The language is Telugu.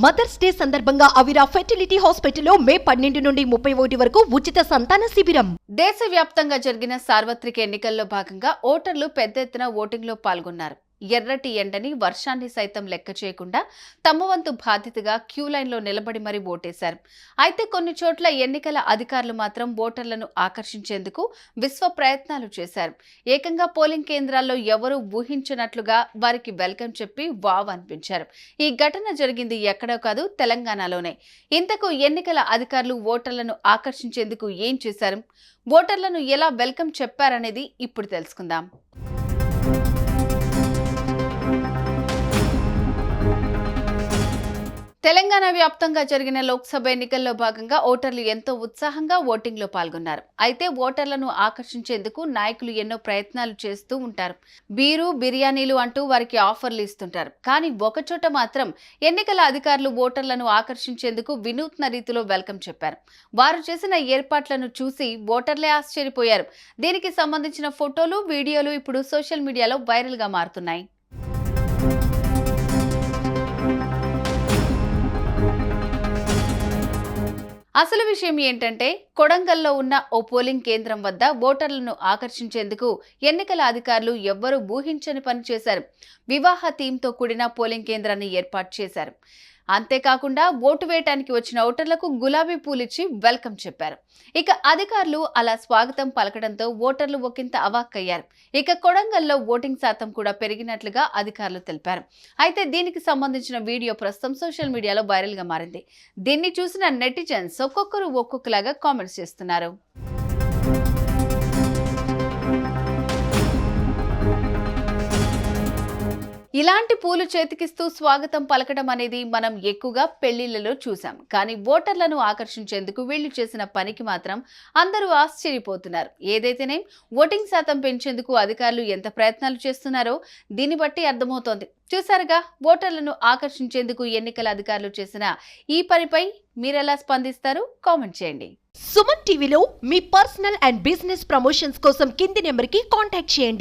మదర్స్ డే సందర్భంగా అవిరా ఫెర్టిలిటీ హాస్పిటల్లో మే పన్నెండు నుండి ముప్పై ఒకటి వరకు ఉచిత సంతాన శిబిరం. దేశవ్యాప్తంగా జరిగిన సార్వత్రిక ఎన్నికల్లో భాగంగా ఓటర్లు పెద్ద ఎత్తున ఓటింగ్లో పాల్గొన్నారు. ఎర్రటి ఎండని వర్షాన్ని సైతం లెక్క చేయకుండా తమ వంతు బాధ్యతగా క్యూ లైన్లో నిలబడి మరీ ఓటేశారు. అయితే కొన్ని చోట్ల ఎన్నికల అధికారులు మాత్రం ఓటర్లను ఆకర్షించేందుకు విశ్వ ప్రయత్నాలు చేశారు. ఏకంగా పోలింగ్ కేంద్రాల్లో ఎవరూ ఊహించినట్లుగా వారికి వెల్కమ్ చెప్పి వావ్ అనిపించారు. ఈ ఘటన జరిగింది ఎక్కడో కాదు తెలంగాణలోనే. ఇంతకు ఎన్నికల అధికారులు ఓటర్లను ఆకర్షించేందుకు ఏం చేశారు? ఓటర్లను ఎలా వెల్కమ్ చెప్పారనేది ఇప్పుడు తెలుసుకుందాం. తెలంగాణ వ్యాప్తంగా జరిగిన లోక్సభ ఎన్నికల్లో భాగంగా ఓటర్లు ఎంతో ఉత్సాహంగా ఓటింగ్లో పాల్గొన్నారు. అయితే ఓటర్లను ఆకర్షించేందుకు నాయకులు ఎన్నో ప్రయత్నాలు చేస్తూ ఉంటారు. బీరు బిర్యానీలు అంటూ వారికి ఆఫర్లు ఇస్తుంటారు. కానీ ఒకచోట మాత్రం ఎన్నికల అధికారులు ఓటర్లను ఆకర్షించేందుకు వినూత్న రీతిలో వెల్కమ్ చెప్పారు. వారు చేసిన ఏర్పాట్లను చూసి ఓటర్లే ఆశ్చర్యపోయారు. దీనికి సంబంధించిన ఫోటోలు వీడియోలు ఇప్పుడు సోషల్ మీడియాలో వైరల్గా మారుతున్నాయి. అసలు విషయం ఏంటంటే కొడంగల్లో ఉన్న ఓ పోలింగ్ కేంద్రం వద్ద ఓటర్లను ఆకర్షించేందుకు ఎన్నికల అధికారులు ఎవ్వరూ ఊహించని పని చేశారు. వివాహ థీమ్తో కూడిన పోలింగ్ కేంద్రాన్ని ఏర్పాటు చేశారు. అంతేకాకుండా ఓటు వేయటానికి వచ్చిన ఓటర్లకు గులాబీ పూలిచ్చి వెల్కమ్ చెప్పారు. ఇక అధికారులు అలా స్వాగతం పలకడంతో ఓటర్లు ఒకంత అవాక్కయ్యారు. ఇక కొడంగల్లో ఓటింగ్ శాతం కూడా పెరిగినట్లుగా అధికారులు తెలిపారు. అయితే దీనికి సంబంధించిన వీడియో ప్రస్తుతం సోషల్ మీడియాలో వైరల్గా మారింది. దీన్ని చూసిన నెటిజన్స్ ఒక్కొక్కరు ఒక్కొక్కలాగా కామెంట్స్ చేస్తున్నారు. ఇలాంటి పూలు చేతికిస్తూ స్వాగతం పలకడం అనేది మనం ఎక్కువగా పెళ్ళిళ్ళలో చూసాం కానీ ఓటర్లను ఆకర్షించేందుకు వీళ్ళు చేసిన పనికి మాత్రం అందరూ ఆశ్చర్యపోతున్నారు. ఏదైతేనే ఓటింగ్ శాతం పెంచేందుకు అధికారులు ఎంత ప్రయత్నాలు చేస్తున్నారో దీన్ని బట్టి అర్థమవుతోంది. చూసారుగా ఓటర్లను ఆకర్షించేందుకు ఎన్నికల అధికారులు చేసిన ఈ పనిపై మీరెలా స్పందిస్తారు? కామెంట్ చేయండి. సుమన్ టీవీలో మీ పర్సనల్ అండ్ బిజినెస్ ప్రమోషన్స్ కోసం కింది నెంబర్కి కాంటాక్ట్ చేయండి.